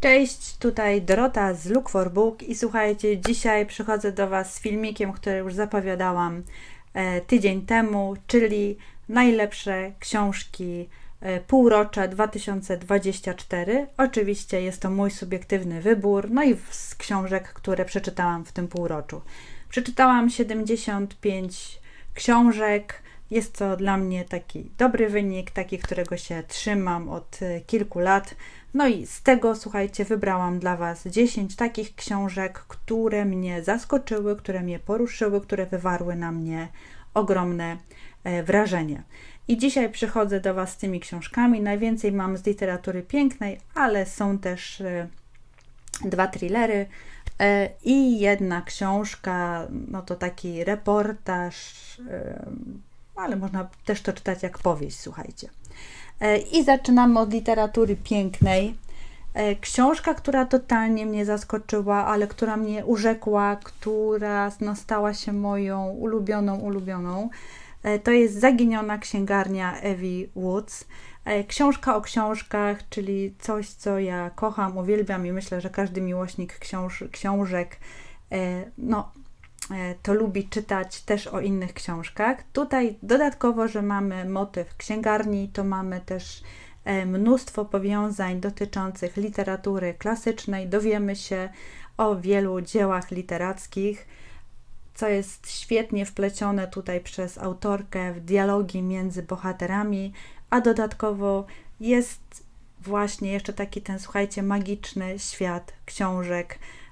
Cześć, tutaj Dorota z Look for Book i słuchajcie, dzisiaj przychodzę do Was z filmikiem, który już zapowiadałam e, tydzień temu, czyli najlepsze książki e, półrocze 2024. Oczywiście jest to mój subiektywny wybór, no i z książek, które przeczytałam w tym półroczu. Przeczytałam 75 książek. Jest to dla mnie taki dobry wynik, taki, którego się trzymam od e, kilku lat. No i z tego, słuchajcie, wybrałam dla Was 10 takich książek, które mnie zaskoczyły, które mnie poruszyły, które wywarły na mnie ogromne e, wrażenie. I dzisiaj przychodzę do Was z tymi książkami. Najwięcej mam z literatury pięknej, ale są też e, dwa thrillery e, i jedna książka, no to taki reportaż, ale można też to czytać jak powieść, słuchajcie. E, I zaczynamy od literatury pięknej. E, książka, która totalnie mnie zaskoczyła, ale która mnie urzekła, która no, stała się moją ulubioną, ulubioną, e, to jest Zaginiona księgarnia Evie Woods. Książka o książkach, czyli coś, co ja kocham, uwielbiam i myślę, że każdy miłośnik książ książek no, to lubi czytać też o innych książkach. Tutaj dodatkowo, że mamy motyw księgarni, to mamy też e, mnóstwo powiązań dotyczących literatury klasycznej. Dowiemy się o wielu dziełach literackich, co jest świetnie wplecione tutaj przez autorkę w dialogi między bohaterami, a dodatkowo jest właśnie jeszcze taki ten, słuchajcie, magiczny świat książek E,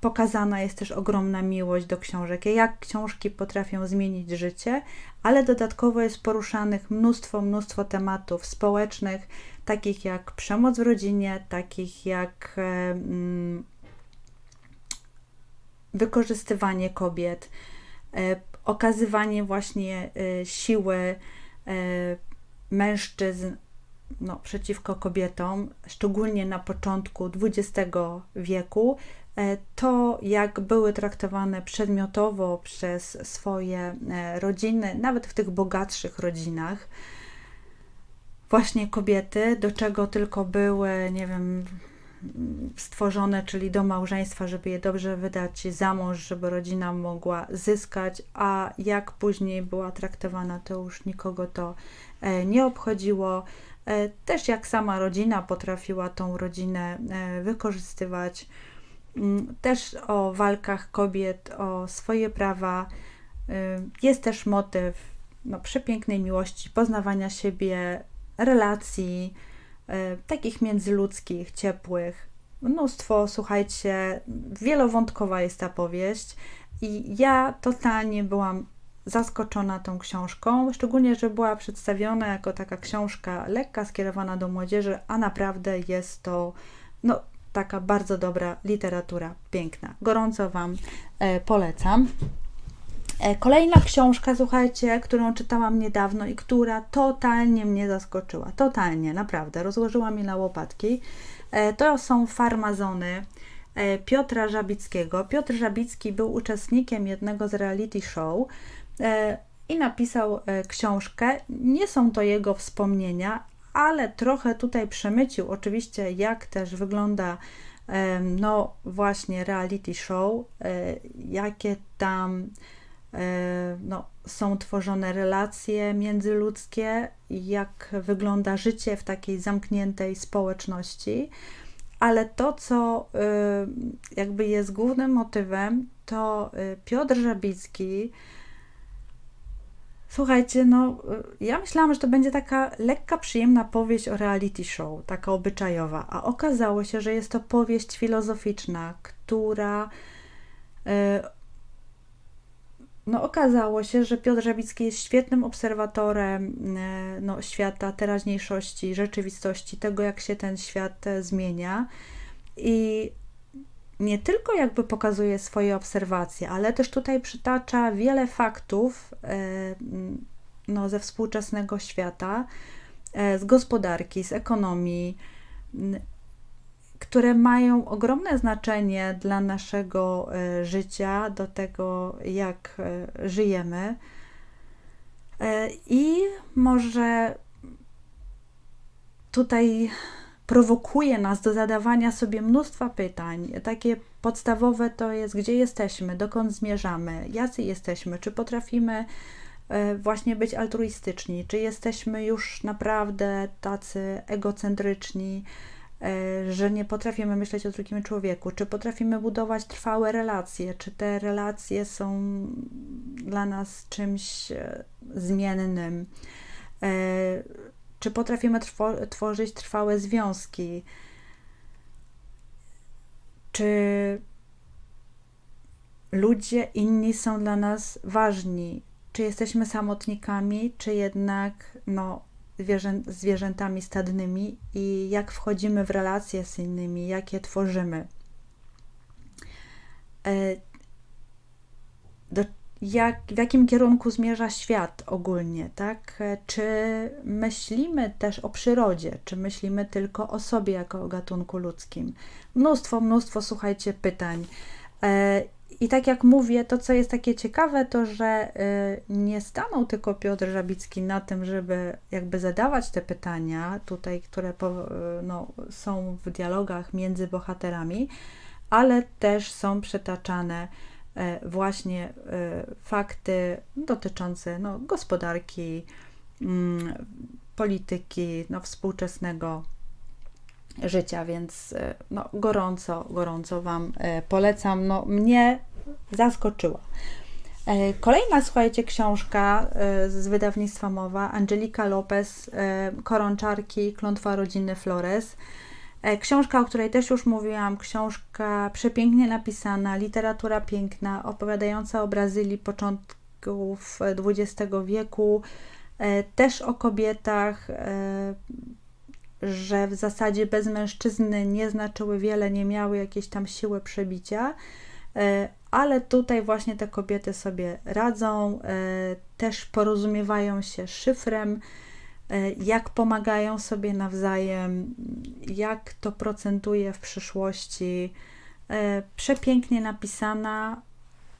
pokazana jest też ogromna miłość do książek, jak książki potrafią zmienić życie, ale dodatkowo jest poruszanych mnóstwo, mnóstwo tematów społecznych, takich jak przemoc w rodzinie, takich jak e, wykorzystywanie kobiet, e, okazywanie właśnie siły mężczyzn no, przeciwko kobietom, szczególnie na początku XX wieku, E, to, jak były traktowane przedmiotowo przez swoje e, rodziny, nawet w tych bogatszych rodzinach, właśnie kobiety, do czego tylko były, nie wiem, stworzone, czyli do małżeństwa, żeby je dobrze wydać za mąż, żeby rodzina mogła zyskać, a jak później była traktowana, to już nikogo to e, nie obchodziło. Też jak sama rodzina potrafiła tą rodzinę wykorzystywać też o walkach kobiet, o swoje prawa. Y, jest też motyw no, przepięknej miłości, poznawania siebie, relacji, y, takich międzyludzkich, ciepłych. Mnóstwo, słuchajcie, wielowątkowa jest ta powieść i ja totalnie byłam zaskoczona tą książką, szczególnie, że była przedstawiona jako taka książka lekka, skierowana do młodzieży, a naprawdę jest to no, taka bardzo dobra literatura, piękna. Gorąco Wam e, polecam. E, kolejna książka, słuchajcie, którą czytałam niedawno i która totalnie mnie zaskoczyła. Totalnie, naprawdę. Rozłożyła mi na łopatki. E, to są Farmazony Piotra Żabickiego. Piotr Żabicki był uczestnikiem jednego z reality show i napisał książkę. Nie są to jego wspomnienia, ale trochę tutaj przemycił oczywiście, jak też wygląda no właśnie reality show, e, jakie tam e, no, są tworzone relacje międzyludzkie, jak wygląda życie w takiej zamkniętej społeczności. Ale to, co e, jakby jest głównym motywem, to Piotr Żabicki Słuchajcie, no ja myślałam, że to będzie taka lekka, przyjemna powieść o reality show, taka obyczajowa, a okazało się, że jest to powieść filozoficzna, która e, no okazało się, że Piotr Żabicki jest świetnym obserwatorem e, no, świata, teraźniejszości, rzeczywistości, tego jak się ten świat zmienia. I nie tylko jakby pokazuje swoje obserwacje, ale też tutaj przytacza wiele faktów e, no, ze współczesnego świata, e, z gospodarki, z ekonomii, które mają ogromne znaczenie dla naszego e, życia, do tego, jak żyjemy. I może tutaj prowokuje nas do zadawania sobie mnóstwa pytań. Takie podstawowe to jest, gdzie jesteśmy, dokąd zmierzamy, jacy jesteśmy, czy potrafimy e, właśnie być altruistyczni, czy jesteśmy już naprawdę tacy egocentryczni, e, że nie potrafimy myśleć o drugim człowieku, czy potrafimy budować trwałe relacje, czy te relacje są dla nas czymś e, zmiennym czy potrafimy trwo- tworzyć trwałe związki? Czy ludzie inni są dla nas ważni? Czy jesteśmy samotnikami, czy jednak no, zwierzę, zwierzętami stadnymi i jak wchodzimy w relacje z innymi, jakie tworzymy? E, do jak, w jakim kierunku zmierza świat ogólnie, tak? Czy myślimy też o przyrodzie, czy myślimy tylko o sobie jako o gatunku ludzkim? Mnóstwo, mnóstwo, słuchajcie, pytań. E, I tak jak mówię, to co jest takie ciekawe, to że e, nie stanął tylko Piotr Żabicki na tym, żeby jakby zadawać te pytania tutaj, które no, są w dialogach między bohaterami, ale też są przytaczane E, właśnie e, fakty dotyczące no, gospodarki, mm, polityki, no, współczesnego życia, więc e, no, gorąco, gorąco Wam polecam. No, mnie zaskoczyła. Kolejna, słuchajcie, książka z wydawnictwa Mowa, Angelika Lopez, Koronczarki, Klątwa rodziny Flores. E, książka, o której też już mówiłam, książka przepięknie napisana, literatura piękna, opowiadająca o Brazylii początków XX wieku, e, też o kobietach, e, że w zasadzie bez mężczyzny nie znaczyły wiele, nie miały jakiejś tam siły przebicia, ale tutaj właśnie te kobiety sobie radzą, też porozumiewają się szyfrem E, jak pomagają sobie nawzajem, jak to procentuje w przyszłości. E, przepięknie napisana,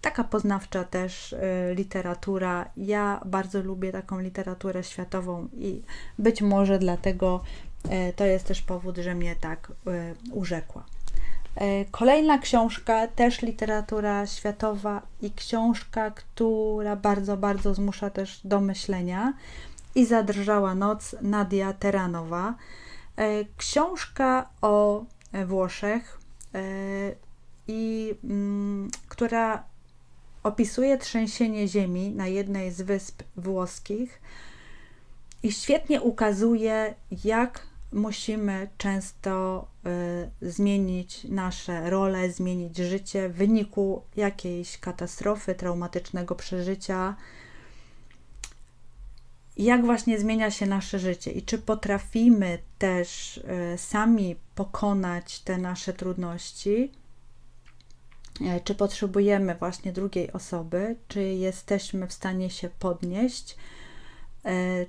taka poznawcza też e, literatura. Ja bardzo lubię taką literaturę światową i być może dlatego to jest też powód, że mnie tak urzekła. Kolejna książka, też literatura światowa i książka, która bardzo, bardzo zmusza też do myślenia i zadrżała noc Nadia Teranowa. E, książka o Włoszech, e, i, mm, która opisuje trzęsienie ziemi na jednej z wysp włoskich i świetnie ukazuje, jak musimy często zmienić nasze role, zmienić życie w wyniku jakiejś katastrofy, traumatycznego przeżycia, jak właśnie zmienia się nasze życie i czy potrafimy też e, sami pokonać te nasze trudności, e, czy potrzebujemy właśnie drugiej osoby, czy jesteśmy w stanie się podnieść, e,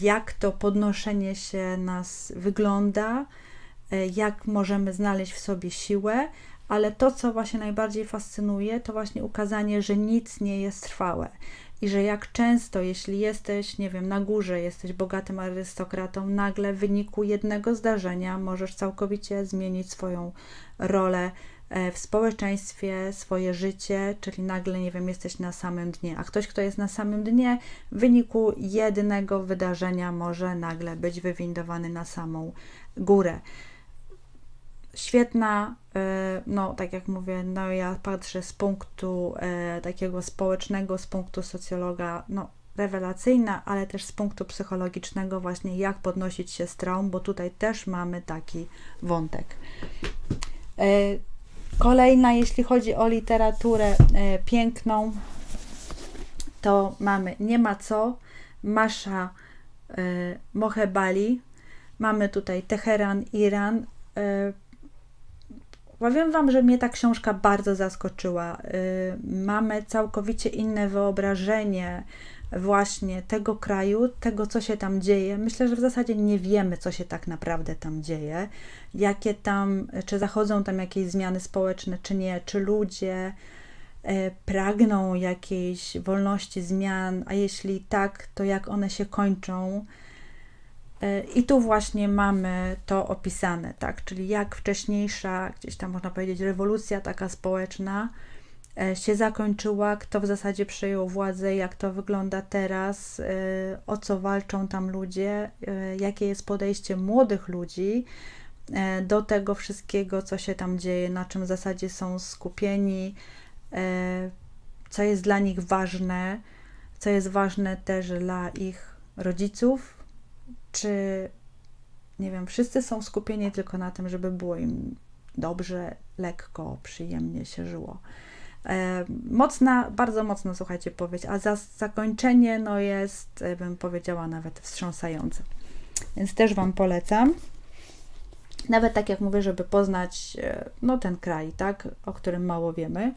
jak to podnoszenie się nas wygląda, jak możemy znaleźć w sobie siłę, ale to, co właśnie najbardziej fascynuje, to właśnie ukazanie, że nic nie jest trwałe, i że jak często, jeśli jesteś, nie wiem, na górze, jesteś bogatym arystokratą, nagle w wyniku jednego zdarzenia możesz całkowicie zmienić swoją rolę e, w społeczeństwie, swoje życie, czyli nagle, nie wiem, jesteś na samym dnie, a ktoś, kto jest na samym dnie, w wyniku jednego wydarzenia może nagle być wywindowany na samą górę świetna, e, no tak jak mówię, no ja patrzę z punktu e, takiego społecznego, z punktu socjologa, no rewelacyjna, ale też z punktu psychologicznego właśnie jak podnosić się z traum, bo tutaj też mamy taki wątek. E, kolejna, jeśli chodzi o literaturę piękną, to mamy Nie ma co, Masza Mohebali, mamy tutaj Teheran, Iran, Powiem Wam, że mnie ta książka bardzo zaskoczyła. Y, mamy całkowicie inne wyobrażenie właśnie tego kraju, tego, co się tam dzieje. Myślę, że w zasadzie nie wiemy, co się tak naprawdę tam dzieje, jakie tam, czy zachodzą tam jakieś zmiany społeczne, czy nie, czy ludzie y, pragną jakiejś wolności zmian, a jeśli tak, to jak one się kończą. E, I tu właśnie mamy to opisane, tak? Czyli jak wcześniejsza, gdzieś tam można powiedzieć, rewolucja taka społeczna e, się zakończyła, kto w zasadzie przejął władzę, jak to wygląda teraz, e, o co walczą tam ludzie, jakie jest podejście młodych ludzi do tego wszystkiego, co się tam dzieje, na czym w zasadzie są skupieni, co jest dla nich ważne, co jest ważne też dla ich rodziców, czy nie wiem, wszyscy są skupieni tylko na tym, żeby było im dobrze, lekko, przyjemnie się żyło. E, mocna, bardzo mocno, słuchajcie, powiedzieć, a za zakończenie no jest, e, bym powiedziała, nawet wstrząsające. Więc też Wam polecam. Nawet tak jak mówię, żeby poznać e, no, ten kraj, tak, o którym mało wiemy.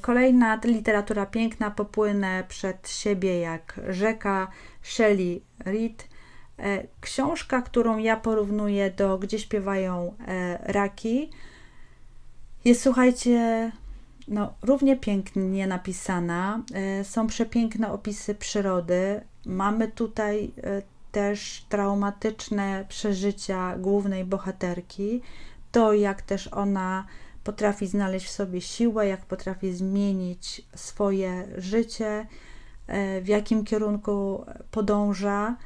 Kolejna literatura piękna, popłynę przed siebie jak rzeka, Shelley Reed. E, książka, którą ja porównuję do Gdzie śpiewają e, raki, jest słuchajcie, no, równie pięknie napisana. E, są przepiękne opisy przyrody. Mamy tutaj też traumatyczne przeżycia głównej bohaterki. To, jak też ona potrafi znaleźć w sobie siłę, jak potrafi zmienić swoje życie, w jakim kierunku podąża.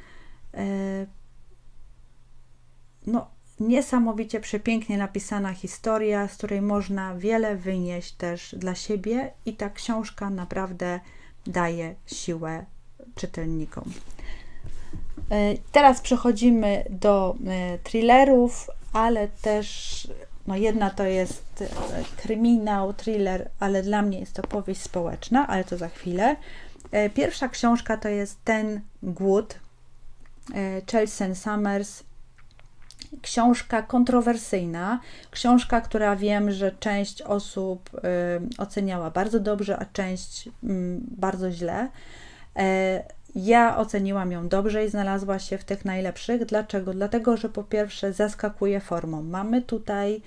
E, no, niesamowicie przepięknie napisana historia, z której można wiele wynieść też dla siebie, i ta książka naprawdę daje siłę czytelnikom. E, teraz przechodzimy do e, thrillerów, ale też no jedna to jest kryminał, thriller, ale dla mnie jest to powieść społeczna, ale to za chwilę. Pierwsza książka to jest Ten Głód Chelsea Summers. Książka kontrowersyjna, książka, która wiem, że część osób y, oceniała bardzo dobrze, a część y, bardzo źle. E, ja oceniłam ją dobrze i znalazła się w tych najlepszych. Dlaczego? Dlatego, że po pierwsze zaskakuje formą. Mamy tutaj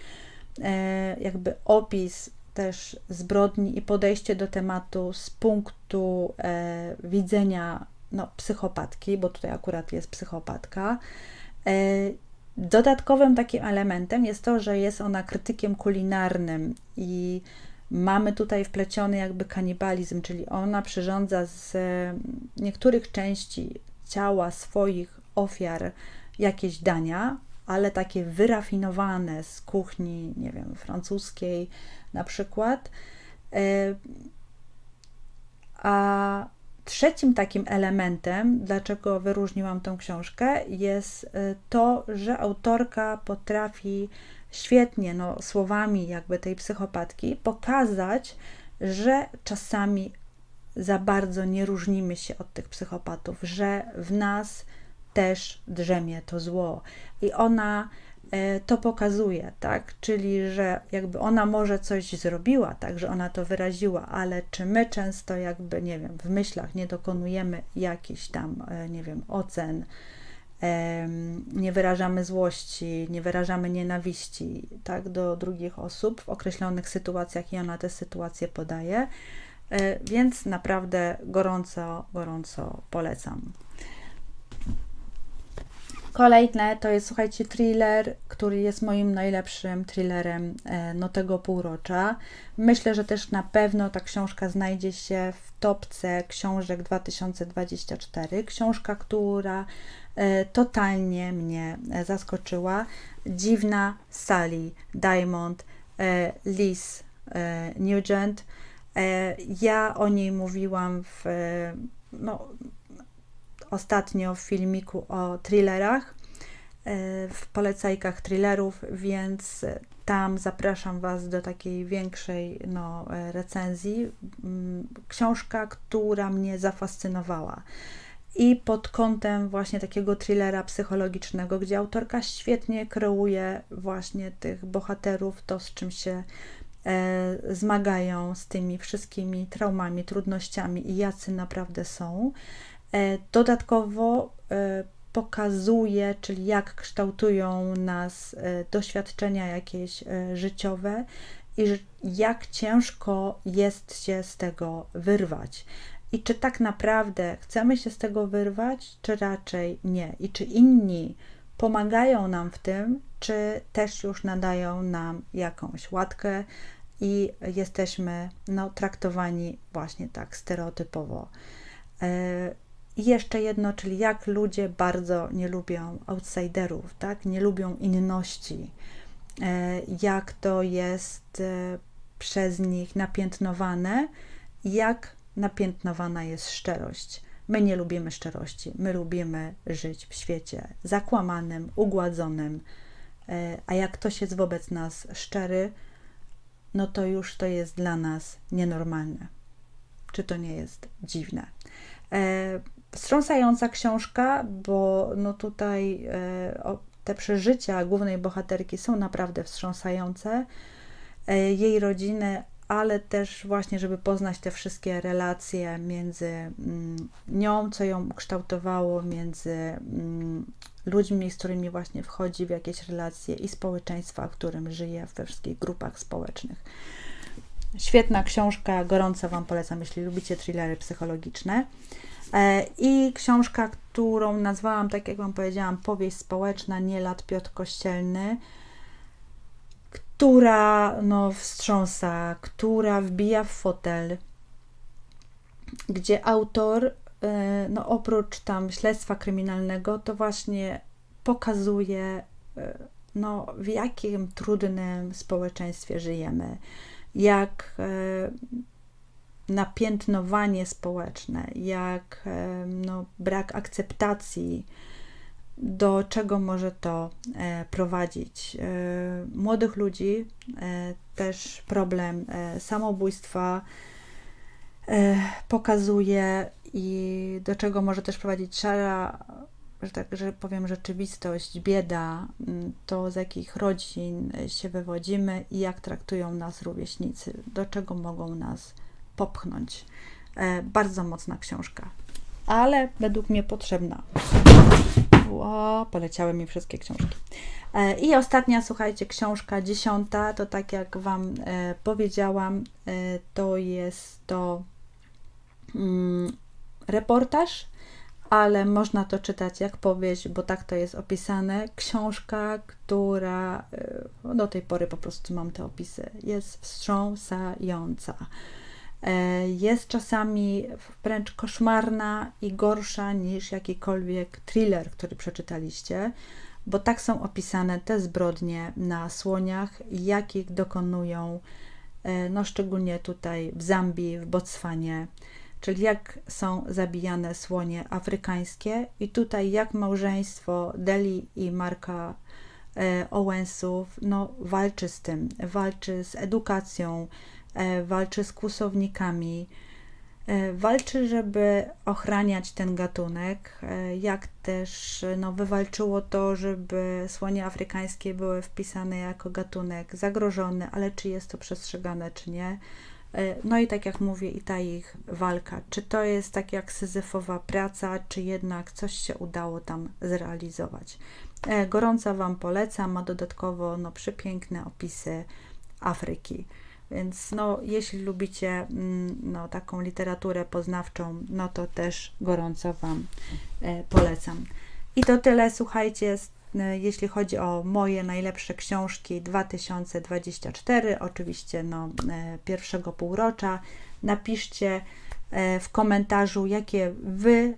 e, jakby opis też zbrodni i podejście do tematu z punktu e, widzenia no, psychopatki, bo tutaj akurat jest psychopatka. E, dodatkowym takim elementem jest to, że jest ona krytykiem kulinarnym i mamy tutaj wpleciony jakby kanibalizm, czyli ona przyrządza z niektórych części ciała swoich ofiar jakieś dania, ale takie wyrafinowane z kuchni, nie wiem, francuskiej na przykład. E, a Trzecim takim elementem, dlaczego wyróżniłam tą książkę, jest y, to, że autorka potrafi świetnie, no, słowami jakby tej psychopatki, pokazać, że czasami za bardzo nie różnimy się od tych psychopatów, że w nas też drzemie to zło. I ona to pokazuje, tak? Czyli, że jakby ona może coś zrobiła, tak, że ona to wyraziła, ale czy my często jakby, nie wiem, w myślach nie dokonujemy jakichś tam, e, nie wiem, ocen, nie wyrażamy złości, nie wyrażamy nienawiści, tak, do drugich osób w określonych sytuacjach i ona te sytuacje podaje, e, więc naprawdę gorąco, gorąco polecam. Kolejne to jest, słuchajcie, thriller, który jest moim najlepszym thrillerem e, no, tego półrocza. Myślę, że też na pewno ta książka znajdzie się w topce książek 2024. Książka, która e, totalnie mnie e, zaskoczyła. Dziwna Sally Diamond, Liz Nugent. Ja o niej mówiłam w no, ostatnio w filmiku o thrillerach, e, w polecajkach thrillerów, więc tam zapraszam Was do takiej większej no, e, recenzji. Mm, książka, która mnie zafascynowała. I pod kątem właśnie takiego thrillera psychologicznego, gdzie autorka świetnie kreuje właśnie tych bohaterów, to z czym się e, zmagają, z tymi wszystkimi traumami, trudnościami i jacy naprawdę są. E, dodatkowo e, pokazuje, czyli jak kształtują nas e, doświadczenia jakieś życiowe i jak ciężko jest się z tego wyrwać. i czy tak naprawdę chcemy się z tego wyrwać, czy raczej nie. I czy inni pomagają nam w tym, czy też już nadają nam jakąś łatkę i jesteśmy no, traktowani właśnie tak stereotypowo. E, I jeszcze jedno, czyli jak ludzie bardzo nie lubią outsiderów, tak? nie lubią inności, e, jak to jest e, przez nich napiętnowane, jak napiętnowana jest szczerość. My nie lubimy szczerości, my lubimy żyć w świecie zakłamanym, ugładzonym, a jak ktoś jest wobec nas szczery, no to już to jest dla nas nienormalne. Czy to nie jest dziwne? Wstrząsająca książka, bo no tutaj e, te przeżycia głównej bohaterki są naprawdę wstrząsające. E, jej rodziny, ale też właśnie, żeby poznać te wszystkie relacje między mm, nią, co ją ukształtowało, między mm, ludźmi, z którymi właśnie wchodzi w jakieś relacje i społeczeństwa, w którym żyje, we wszystkich grupach społecznych. Świetna książka, gorąco Wam polecam, jeśli lubicie thrillery psychologiczne. E, I książka, którą nazwałam, tak jak Wam powiedziałam, powieść społeczna, nie lat Piotr Kościelny, która no, wstrząsa, która wbija w fotel, gdzie autor E, no oprócz tam śledztwa kryminalnego, to właśnie pokazuje, e, no, w jakim trudnym społeczeństwie żyjemy, jak napiętnowanie społeczne, jak no, brak akceptacji, do czego może to prowadzić. Młodych ludzi też problem samobójstwa pokazuje i do czego może też prowadzić szara, że tak że powiem, rzeczywistość, bieda, to z jakich rodzin się wywodzimy i jak traktują nas rówieśnicy, do czego mogą nas popchnąć. E, bardzo mocna książka, ale według mnie potrzebna. Ło, poleciały mi wszystkie książki. E, I ostatnia, słuchajcie, książka dziesiąta, to tak jak Wam e, powiedziałam, to jest to mm, reportaż, ale można to czytać jak powieść, bo tak to jest opisane. Książka, która e, do tej pory po prostu mam te opisy, jest wstrząsająca. E, jest czasami wręcz koszmarna i gorsza niż jakikolwiek thriller, który przeczytaliście, bo tak są opisane te zbrodnie na słoniach, jakich dokonują, e, no szczególnie tutaj w Zambii, w Botswanie, czyli jak są zabijane słonie afrykańskie i tutaj jak małżeństwo Deli i Marka e, Owensów no, walczy z tym, walczy z edukacją, walczy z kłusownikami, e, walczy, żeby ochraniać ten gatunek, jak też no, wywalczyło to, żeby słonie afrykańskie były wpisane jako gatunek zagrożony, ale czy jest to przestrzegane, czy nie. E, no i tak jak mówię, i ta ich walka, czy to jest tak jak syzyfowa praca, czy jednak coś się udało tam zrealizować. E, gorąco Wam polecam, ma dodatkowo no, przepiękne opisy Afryki. Więc no, jeśli lubicie mm, no, taką literaturę poznawczą, no to też gorąco Wam e, polecam. I to tyle, słuchajcie, E, jeśli chodzi o moje najlepsze książki 2024, oczywiście no, e, pierwszego półrocza, napiszcie w komentarzu, jakie Wy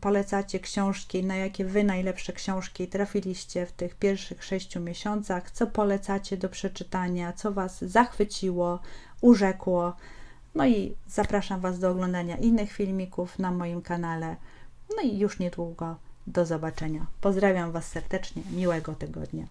polecacie książki, na jakie Wy najlepsze książki trafiliście w tych pierwszych sześciu miesiącach, co polecacie do przeczytania, co Was zachwyciło, urzekło. No i zapraszam Was do oglądania innych filmików na moim kanale. No i już niedługo do zobaczenia. Pozdrawiam Was serdecznie. Miłego tygodnia.